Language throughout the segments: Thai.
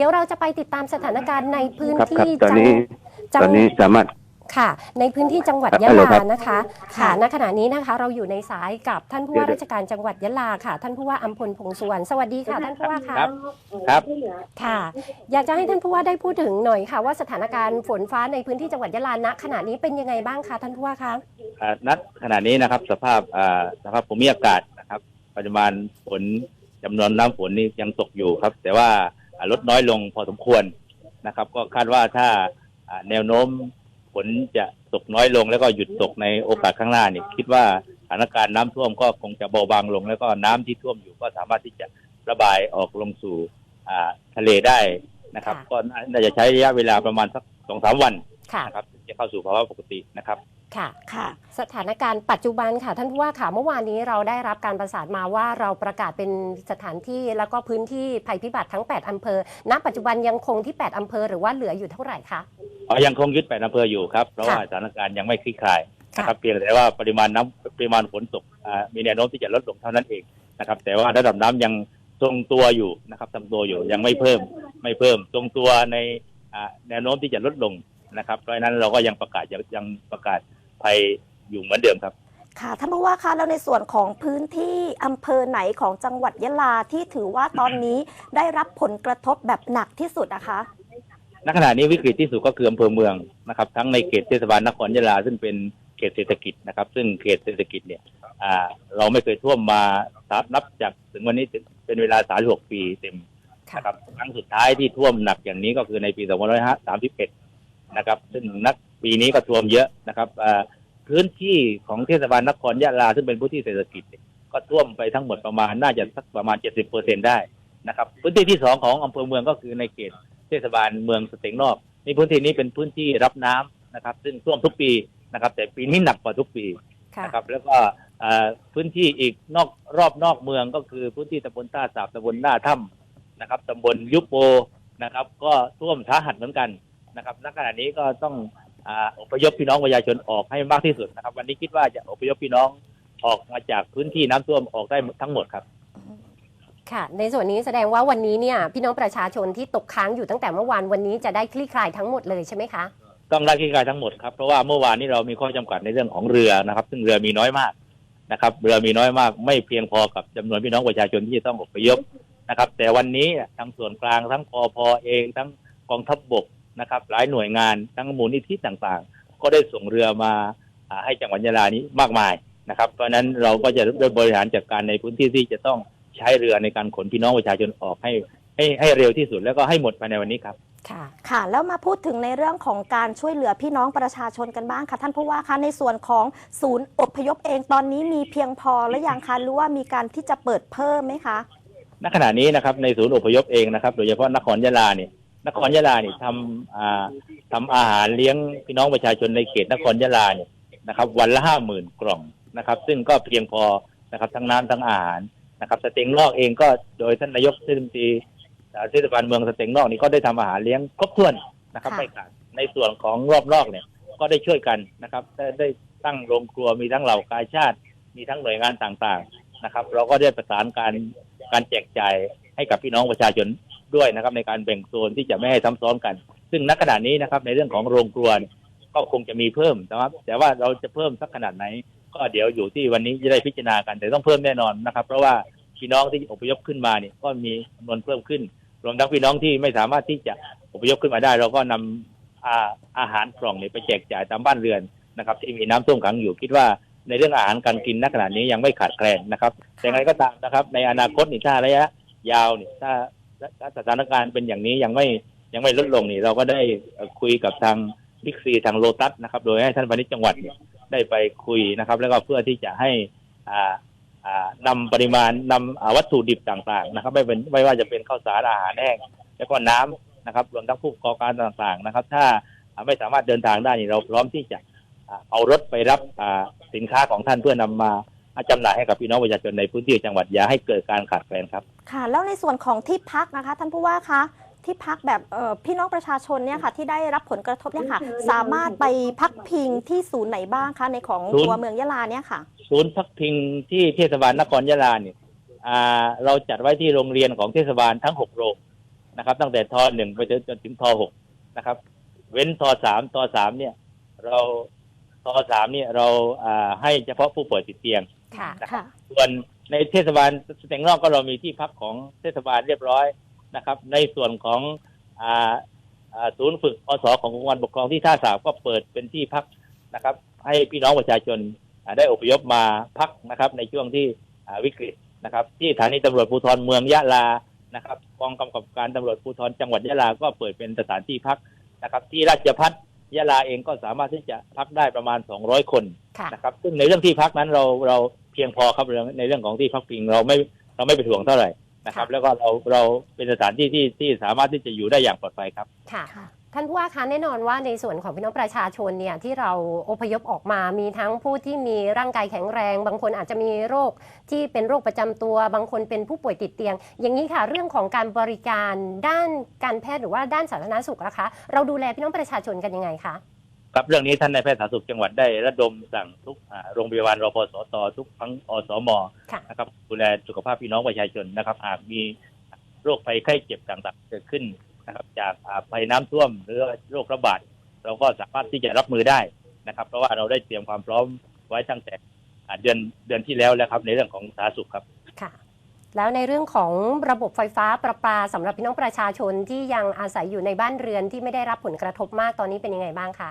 เดี๋ยวเราจะไปติดตามสถานการณ์ในพื้นครับครับที่ตอนจังนี้จัตอนนี้สามารถ ค่ะ ในพื้นที่จังหวัดครับยะฮัลโหลลาครับ นะคะค่ะณขณะนี้นะคะ เราอยู่ในสายกับท่านผู้ว่าเดี๋ยวราชการจังหวัดยะลาค่ะ ท่านผู้ว่าอัมพลพงษ์สุวรรณสวัสดีค่ะ ท่านผู้ว่าค่ะครับ ครับ ค่ะ อยากจะให้ท่านผู้ว่าได้พูดถึงหน่อยค่ะ ว่าสถานการณ์ฝนฟ้าในพื้นที่จังหวัดยะลาณขณะนี้เป็นยังไงบ้างคะท่านผู้ว่าคะ อ่าณขณะนี้นะครับสภาพอ่าสภาพภูมิอากาศนะครับปริมาณฝนจำนวนน้ำฝนนี่ยังตกอยู่ครับ แต่ว่าอ่า ลดน้อยลงพอสมควรนะครับ ก็คาดว่าถ้าอ่าแนวโน้มฝนจะตกน้อยลงแล้วก็หยุดตกในโอกาสข้างหน้านี่คิดว่าสถานการณ์น้ำท่วมก็คงจะเบาบางลง แล้วก็น้ำที่ท่วมอยู่ก็สามารถที่จะระบายออกลงสู่อ่าทะเลได้นะครับค่ะก็น่าจะใช้ระยะเวลาประมาณสักสองสามวันค่ะนะครับถึงจะเข้าสู่ภาวะปกตินะครับ ค่ะค่ะ สถานการณ์ปัจจุบันค่ะ ท่านผู้ว่าค่ะเมื่อวานนี้เราได้รับการประสานมาว่าเราประกาศเป็นสถานที่แล้วก็พื้นที่ภัยพิบัติทั้ง 8 อำเภอ ณ ปัจจุบันยังคงที่ 8 อำเภอหรือว่าเหลืออยู่เท่าไหร่คะอ๋อยังคงยึดแปดอำเภออยู่ครับ เพราะว่าค่ะสถานการณ์ยังไม่คลี่คลายค่ะนะครับเพียงแต่ว่าปริมาณน้ำปริมาณฝนตกอ่ามีแนวโน้มที่จะลดลงเท่านั้นเองนะครับ แต่ว่าระดับน้ำยังทรงตัวอยู่นะครับทรงตัวอยู่ยังไม่เพิ่มไม่เพิ่มทรงตัวในอ่าแนวโน้มที่จะลดลงนะครับเพราะฉะนั้นเราก็ยังประกาศยังยังประกาศ ภัยอยู่เหมือนเดิมครับ ค่ะท่านผู้ว่าคะแล้วในส่วนของพื้นที่อำเภอไหนของจังหวัดยะลาที่ถือว่าตอนนี้ได้รับผลกระทบแบบหนักที่สุดนะคะณขณะนี้วิกฤตที่สุดก็คืออำเภอเมืองนะครับ ทั้งในเขตเทศบาลนครยะลาซึ่งเป็นเขตเศรษฐกิจนะครับ ซึ่งเขตเศรษฐกิจเนี่ยอ่าเราไม่เคยท่วมมานับจากถึงวันนี้เป็นเวลา 36 ปีเต็มค่ะนะครับครั้งสุดท้ายที่ท่วมหนักอย่างนี้ก็คือในปี 2531 นะครับ ซึ่งนัก ปีนี้ก็ท่วมเยอะนะครับอ่าพื้นที่ของเทศบาลนครยะลาซึ่งเป็นพื้นที่เศรษฐกิจเนี่ยก็ท่วมไปทั้งหมดประมาณน่าจะสักประมาณ 70%ได้นะครับ พื้นที่ที่สองของอำเภอเมืองก็คือในเขตเทศบาลเมืองสเต็งนอกนี่พื้นที่นี้เป็นพื้นที่รับน้ำนะครับ ซึ่งท่วมทุกปีนะครับ แต่ปีนี้หนักกว่าทุกปีค่ะนะครับ แล้วก็เอ่อพื้นที่อีกนอกรอบนอกเมืองก็คือพื้นที่ตำบลท่าสาบตำบลหน้าถ้ำนะครับตำบลยุบโปนะครับ ก็ท่วมสาหัสเหมือนกันนะครับณขณะนี้ก็ต้อง อ่าอพยพพี่น้องประชาชนออกให้มากที่สุดนะครับ วันนี้คิดว่าจะอพยพพี่น้องออกมาจากพื้นที่น้ำท่วมออกได้ทั้งหมดครับ ค่ะ ในส่วนนี้แสดงว่าวันนี้เนี่ยพี่น้องประชาชนที่ตกค้างอยู่ตั้งแต่เมื่อวานวันนี้จะได้คลี่คลายทั้งหมดเลยใช่ไหมคะต้องได้คลี่คลายทั้งหมดครับเพราะว่าเมื่อวานนี้เรามีข้อจำกัดในเรื่องของเรือนะครับ ซึ่งเรือมีน้อยมากนะครับเรือมีน้อยมากไม่เพียงพอกับจำนวนพี่น้องประชาชนที่จะต้องอพยพนะครับ แต่วันนี้ทั้งส่วนกลางทั้งปอพเองทั้งกองทัพบบก นะครับ หลายหน่วยงานทั้งมูลนิธิต่างๆ ก็ได้ส่งเรือมาอ่าให้จังหวัดยะลานี้มากมายนะครับ เพราะฉะนั้นเราก็จะได้บริหารจัดการในพื้นที่ที่จะต้องใช้เรือในการขนพี่น้องประชาชนออกให้ให้ให้เร็วที่สุดแล้วก็ให้หมดภายในวันนี้ครับค่ะค่ะแล้วมาพูดถึงในเรื่องของการช่วยเหลือพี่น้องประชาชนกันบ้างค่ะ ท่านผู้ว่าคะในส่วนของศูนย์อพยพเองตอนนี้มีเพียงพอหรือยังคะหรือว่ามีการที่จะเปิดเพิ่มไหมคะณขณะนี้นะครับในศูนย์อพยพเองนะครับ โดยเฉพาะนครยะลาเนี่ย นครยะลาเนี่ยทำอ่าทำอาหารเลี้ยงพี่น้องประชาชนในเขตนครยะลาเนี่ยนะครับ วันละห้าหมื่นกล่องนะครับ ซึ่งก็เพียงพอนะครับทั้งน้ำทั้งอาหารนะครับสเต็งนอกเองก็โดยท่านนายกเทศมนตรีอ่าเทศบาลเมืองสเต็งนอกนี่ก็ได้ทำอาหารเลี้ยงครบถ้วนนะครับค่ะไม่ขาดในส่วนของรอบนอกเนี่ยก็ได้ช่วยกันนะครับได้ได้ตั้งโรงครัวมีทั้งเหล่ากาชาติ มีทั้งหน่วยงานต่างๆนะครับ เราก็ได้ประสานการการแจกจ่ายให้กับพี่น้องประชาชน ด้วยนะครับในการแบ่งโซนที่จะไม่ให้ซ้ำซ้อนกัน ซึ่งณขณะนี้นะครับในเรื่องของโรงครัวเนี่ยก็คงจะมีเพิ่มนะครับ แต่ว่าเราจะเพิ่มสักขนาดไหน ก็เดี๋ยวอยู่ที่วันนี้จะได้พิจารณากันแต่ต้องเพิ่มแน่นอนนะครับ เพราะว่าพี่น้องที่อพยพขึ้นมาเนี่ยก็มีจำนวนเพิ่มขึ้น รวมทั้งพี่น้องที่ไม่สามารถที่จะอพยพขึ้นมาได้ เราก็นำอาอาหารกล่องเนี่ยไปแจกจ่ายตามบ้านเรือนนะครับ ที่มีน้ำท่วมขังอยู่คิดว่าในเรื่องอาหารการกินณขณะนี้ยังไม่ขาดแคลนนะครับแต่ยังไงก็ตามนะครับ ในอนาคตนี่ถ้าระยะยาวเนี่ยถ้า ถ้าสถานการณ์เป็นอย่างนี้ยังไม่ยังไม่ลดลงนี่เราก็ได้คุยกับทางบิ๊กซีทางโลตัสนะครับ โดยให้ท่านพาณิชย์จังหวัดเนี่ยได้ไปคุยนะครับ แล้วก็เพื่อที่จะให้อ่าอ่านำปริมาณนำอ่าวัตถุดิบต่างๆ นะครับ ไม่เป็นไม่ว่าจะเป็นข้าวสารอาหารแห้งแล้วก็น้ำนะครับรวมทั้งผู้ประกอบการต่างๆนะครับ ถ้าไม่สามารถเดินทางได้นี่เราพร้อมที่จะเอารถไปรับสินค้าของท่านเพื่อนำมา จำหน่ายให้กับพี่น้องประชาชนในพื้นที่จังหวัดอย่าให้เกิดการขาดแคลนครับ ค่ะ แล้วในส่วนของที่พักนะคะ ท่านผู้ว่าคะที่พักแบบเอ่อพี่น้องประชาชนเนี่ยค่ะที่ได้รับผลกระทบเนี่ยค่ะ สามารถไปพักพิงที่ศูนย์ไหนบ้างคะในของศูนย์ตัวเมืองยะลาเนี่ยค่ะ ศูนย์พักพิงที่เทศบาลนครยะลาเนี่ยอ่าเราจัดไว้ที่โรงเรียนของเทศบาลทั้งหกโรงนะครับ ตั้งแต่ทอหนึ่งไปจนจนถึงทอหกนะครับ เว้นทอสามทอสามเนี่ย เราทอสามเนี่ยเราอ่าให้เฉพาะผู้ป่วยติดเตียง ค่ะค่ะส่วนในเทศบาลสเต็งนอกก็เรามีที่พักของเทศบาลเรียบร้อยนะครับ ในส่วนของอ่าอ่าศูนย์ฝึกอสขององค์กรปกครองที่ท่าสาบก็เปิดเป็นที่พักนะครับ ให้พี่น้องประชาชนอ่าได้อพยพมาพักนะครับ ในช่วงที่อ่าวิกฤตนะครับ ที่สถานีตำรวจภูธรเมืองยะลานะครับกองกำกับการตำรวจภูธรจังหวัดยะลาก็เปิดเป็นสถานที่พักนะครับ ที่ราชพัฒยะลาเองก็สามารถที่จะพักได้ประมาณ 200 คนค่ะ นะครับ ซึ่งในเรื่องที่พักนั้นเราเรา เพียงพอครับเรื่องในเรื่องของที่พักพิงเราไม่เราไม่เป็นห่วงเท่าไหร่นะครับค่ะแล้วก็เราเราเป็นสถานที่ที่ที่สามารถที่จะอยู่ได้อย่างปลอดภัยครับค่ะค่ะท่านผู้ว่าคะแน่นอนว่าในส่วนของพี่น้องประชาชนเนี่ยที่เราอพยพออกมามีทั้งผู้ที่มีร่างกายแข็งแรง บางคนอาจจะมีโรคที่เป็นโรคประจำตัว บางคนเป็นผู้ป่วยติดเตียง อย่างนี้ค่ะ เรื่องของการบริการด้านการแพทย์หรือว่าด้านสาธารณสุขนะคะ เราดูแลพี่น้องประชาชนกันยังไงคะ ครับเรื่องนี้ท่านนายแพทย์สาธารณสุขจังหวัดได้ระดมสั่งทุกอ่าโรงพยาบาลรพสตทุกทั้งอสมค่ะนะครับดูแลสุขภาพพี่น้องประชาชนนะครับ หากมีโรคภัยไข้เจ็บต่างๆเกิดขึ้นนะครับ จากอ่าภัยน้ำท่วมหรือว่าโรคระบาดเราก็สามารถที่จะรับมือได้นะครับ เพราะว่าเราได้เตรียมความพร้อมไว้ตั้งแต่อ่าเดือนเดือนที่แล้วแล้วครับในเรื่องของสาธารณสุขครับค่ะแล้วในเรื่องของระบบไฟฟ้าประปาสำหรับพี่น้องประชาชนที่ยังอาศัยอยู่ในบ้านเรือนที่ไม่ได้รับผลกระทบมากตอนนี้เป็นยังไงบ้างคะ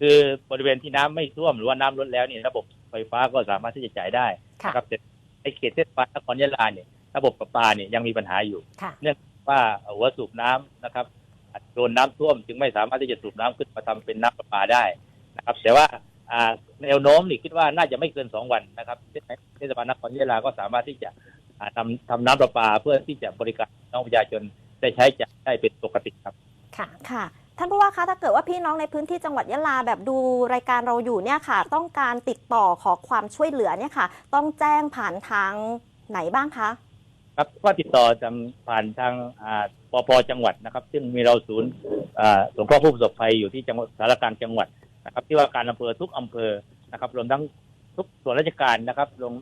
คือบริเวณที่น้ำไม่ท่วมหรือว่าน้ำลดแล้วเนี่ยระบบไฟฟ้าก็สามารถที่จะจ่ายได้ค่ะนะครับแต่ในเขตเทศบาลนครยะลาเนี่ยระบบประปาเนี่ยยังมีปัญหาอยู่ค่ะเนื่องจากว่าหัวสูบน้ำนะครับโดนน้ำท่วมจึงไม่สามารถที่จะสูบน้ำขึ้นมาทำเป็นน้ำประปาได้นะครับ แต่ว่าอ่าแนวโน้มนี่คิดว่าน่าจะไม่เกินสองวันนะครับเทศบาลนครยะลาก็สามารถที่จะอ่าทำทำน้ำประปาเพื่อที่จะบริการพี่น้องประชาชนได้ใช้จ่ายได้เป็นปกติครับ ค่ะค่ะ ท่านผู้ว่าคะถ้าเกิดว่าพี่น้องในพื้นที่จังหวัดยะลาแบบดูรายการเราอยู่เนี่ยค่ะ ต้องการติดต่อขอความช่วยเหลือเนี่ยค่ะ ต้องแจ้งผ่านทางไหนบ้างคะ ครับก็ติดต่อทางผ่านทางอ่าปปจังหวัดนะครับ ซึ่งมีเราศูนย์อ่าสงเคราะห์ผู้ประสบภัยอยู่ที่จังหวัดสารกางจังหวัดนะครับ ที่ว่าการอำเภอทุกอำเภอนะครับรวมทั้งทุกส่วนราชการนะครับลง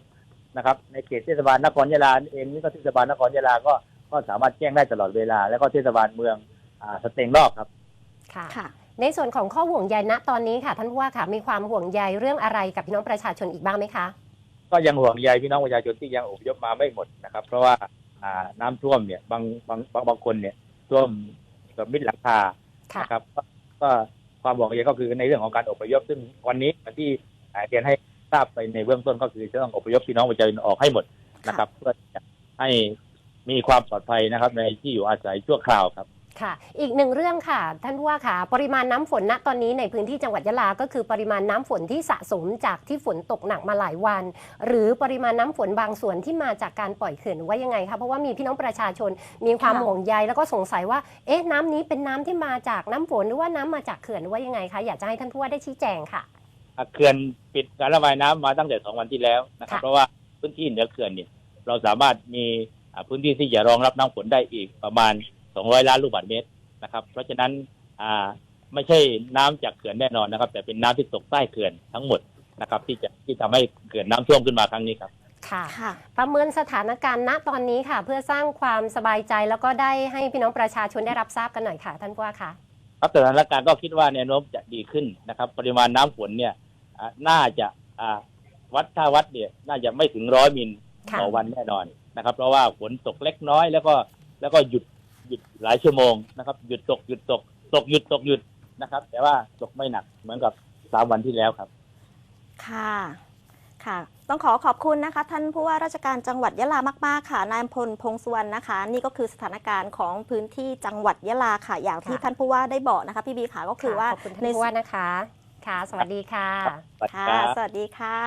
นะครับ ในเขตเทศบาลนครยะลาเองนี่ก็เทศบาลนครยะลาก็ก็สามารถแจ้งได้ตลอดเวลา แล้วก็เทศบาลเมืองอ่าสเตงลอกครับ ค่ะค่ะ ในส่วนของข้อห่วงใยณตอนนี้ค่ะ ท่านผู้ว่าค่ะมีความห่วงใยเรื่องอะไรกับพี่น้องประชาชนอีกบ้างไหมคะ ก็ยังห่วงใยพี่น้องประชาชนที่ยังอพยพมาไม่หมดนะครับ เพราะว่าอ่าน้ำท่วมเนี่ยบางบางบางบางคนเนี่ยท่วมเกับมิดหลังคาค่ะ นะครับก็ก็ความหวังใยก็คือในเรื่องของการอพยพซึ่งวันนี้อย่างที่อ่าเรียนให้ทราบไปในเบื้องต้นก็คือจะต้องอพยพพี่น้องประชาชนออกให้หมดนะครับ เพื่อจะให้มีความปลอดภัยนะครับ ในที่อยู่อาศัยชั่วคราวครับ ค่ะ อีกหนึ่งเรื่องค่ะ ท่านผู้ว่าค่ะปริมาณน้ำฝนณตอนนี้ในพื้นที่จังหวัดยะลา ก็คือปริมาณน้ำฝนที่สะสมจากที่ฝนตกหนักมาหลายวัน หรือปริมาณน้ำฝนบางส่วนที่มาจากการปล่อยเขื่อนหรือว่ายังไงคะเพราะว่ามีพี่น้องประชาชนมีความค่ะห่วงใยแล้วก็สงสัยว่าเอ๊ะน้ำนี้เป็นน้ำที่มาจากน้ำฝนหรือว่าน้ำมาจากเขื่อนหรือว่ายังไงคะอยากจะให้ท่านผู้ว่าได้ชี้แจงค่ะอะเขื่อนปิดการระบายน้ำมาตั้งแต่สองวันที่แล้วนะครับค่ะเพราะว่าพื้นที่เหนือเขื่อนเนี่ยเราสามารถมีอ่าพื้นที่ที่จะรองรับน้ำฝนได้อีกประมาณ 200 ล้านลูกบาศก์เมตรนะครับ เพราะฉะนั้นอ่าไม่ใช่น้ำจากเขื่อนแน่นอนนะครับ แต่เป็นน้ำที่ตกใต้เขื่อนทั้งหมดนะครับ ที่จะที่ทำให้เขื่อนน้ำท่วมขึ้นมาครั้งนี้ครับค่ะค่ะ ประเมินสถานการณ์ณตอนนี้ค่ะ เพื่อสร้างความสบายใจแล้วก็ได้ให้พี่น้องประชาชนได้รับทราบกันหน่อยค่ะ ท่านผู้ว่าคะครับสถานการณ์ก็คิดว่าแนวโน้มจะดีขึ้นนะครับ ปริมาณน้ำฝนเนี่ยอ่าน่าจะอ่าวัดถ้าวัดเนี่ยน่าจะไม่ถึงร้อยมิลค่ะต่อวันแน่นอนนะครับ เพราะว่าฝนตกเล็กน้อยแล้วก็แล้วก็หยุด หยุดหลายชั่วโมงนะครับหยุดตกหยุดตก ตกหยุดตกหยุดนะครับ แต่ว่าตกไม่หนักเหมือนกับสามวันที่แล้วครับ ค่ะค่ะ ต้องขอขอบคุณนะคะ ท่านผู้ว่าราชการจังหวัดยะลามาก ๆ ค่ะนายอำพลพงษ์สุวรรณนะคะ นี่ก็คือสถานการณ์ของพื้นที่จังหวัดยะลาค่ะ อย่างที่ค่ะท่านผู้ว่าได้บอกนะคะ พี่บีค่ะก็คือว่าขอบคุณท่านผู้ว่านะคะ ค่ะ สวัสดีค่ะสวัสดีค่ะครับสวัสดีค่ะ